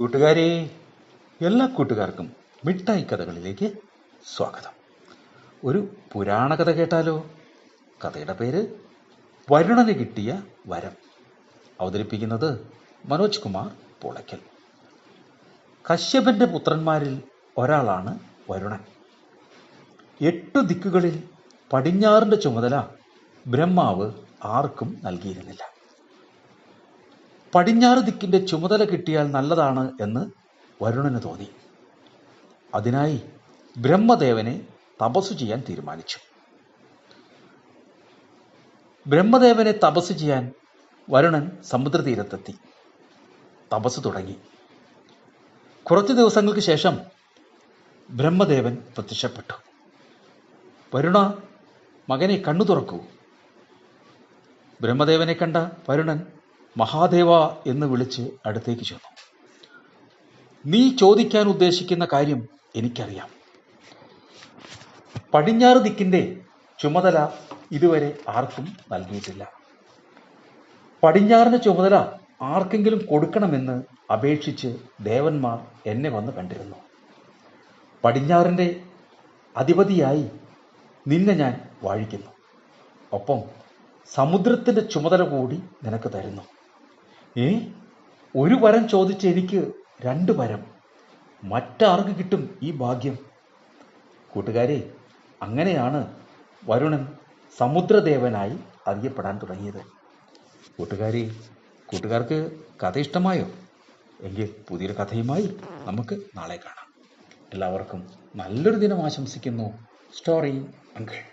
കൂട്ടുകാരെ എല്ലാ കൂട്ടുകാർക്കും മിഠായി കഥകളിലേക്ക് സ്വാഗതം. ഒരു പുരാണ കഥ കേട്ടാലോ? കഥയുടെ പേര് വരുണന് കിട്ടിയ വരം. അവതരിപ്പിക്കുന്നത് മനോജ് കുമാർ പുളയ്ക്കൽ. കശ്യപന്റെ പുത്രന്മാരിൽ ഒരാളാണ് വരുണൻ. എട്ടു ദിക്കുകളിൽ പടിഞ്ഞാറിന്റെ ചുമതല ബ്രഹ്മാവ് ആർക്കും നൽകിയിരുന്നില്ല. പടിഞ്ഞാറ് ദിക്കിന്റെ ചുമതല കിട്ടിയാൽ നല്ലതാണ് എന്ന് വരുണന് തോന്നി. അതിനായി ബ്രഹ്മദേവനെ തപസ് ചെയ്യാൻ തീരുമാനിച്ചു. ബ്രഹ്മദേവനെ തപസ് ചെയ്യാൻ വരുണൻ സമുദ്രതീരത്തെത്തി. തപസ് തുടങ്ങി. കുറച്ച് ദിവസങ്ങൾക്ക് ശേഷം ബ്രഹ്മദേവൻ പ്രത്യക്ഷപ്പെട്ടു. വരുണ മകനെ കണ്ണു തുറക്കൂ. ബ്രഹ്മദേവനെ കണ്ട വരുണൻ മഹാദേവ എന്ന് വിളിച്ച് അടുത്തേക്ക് ചെന്നു. നീ ചോദിക്കാൻ ഉദ്ദേശിക്കുന്ന കാര്യം എനിക്കറിയാം. പടിഞ്ഞാറ് ദിക്കിന്റെ ചുമതല ഇതുവരെ ആർക്കും നൽകിയിട്ടില്ല. പടിഞ്ഞാറിന്റെ ചുമതല ആർക്കെങ്കിലും കൊടുക്കണമെന്ന് അപേക്ഷിച്ച് ദേവന്മാർ എന്നെ വന്ന് കണ്ടിരുന്നു. പടിഞ്ഞാറിന്റെ അധിപതിയായി നിന്നെ ഞാൻ വാഴിക്കുന്നു. ഒപ്പം സമുദ്രത്തിന്റെ ചുമതല കൂടി നിനക്ക് തരുന്നു. ഏ? ഒരു വരം ചോദിച്ച എനിക്ക് രണ്ട് വരം. മറ്റാർക്ക് കിട്ടും ഈ ഭാഗ്യം? കൂട്ടുകാരെ അങ്ങനെയാണ് വരുണൻ സമുദ്രദേവനായി അറിയപ്പെടാൻ തുടങ്ങിയത്. കൂട്ടുകാരി കൂട്ടുകാർക്ക് കഥ ഇഷ്ടമായോ? എങ്കിൽ പുതിയൊരു കഥയുമായി നമുക്ക് നാളെ കാണാം. എല്ലാവർക്കും നല്ലൊരു ദിനം ആശംസിക്കുന്നു. Story uncle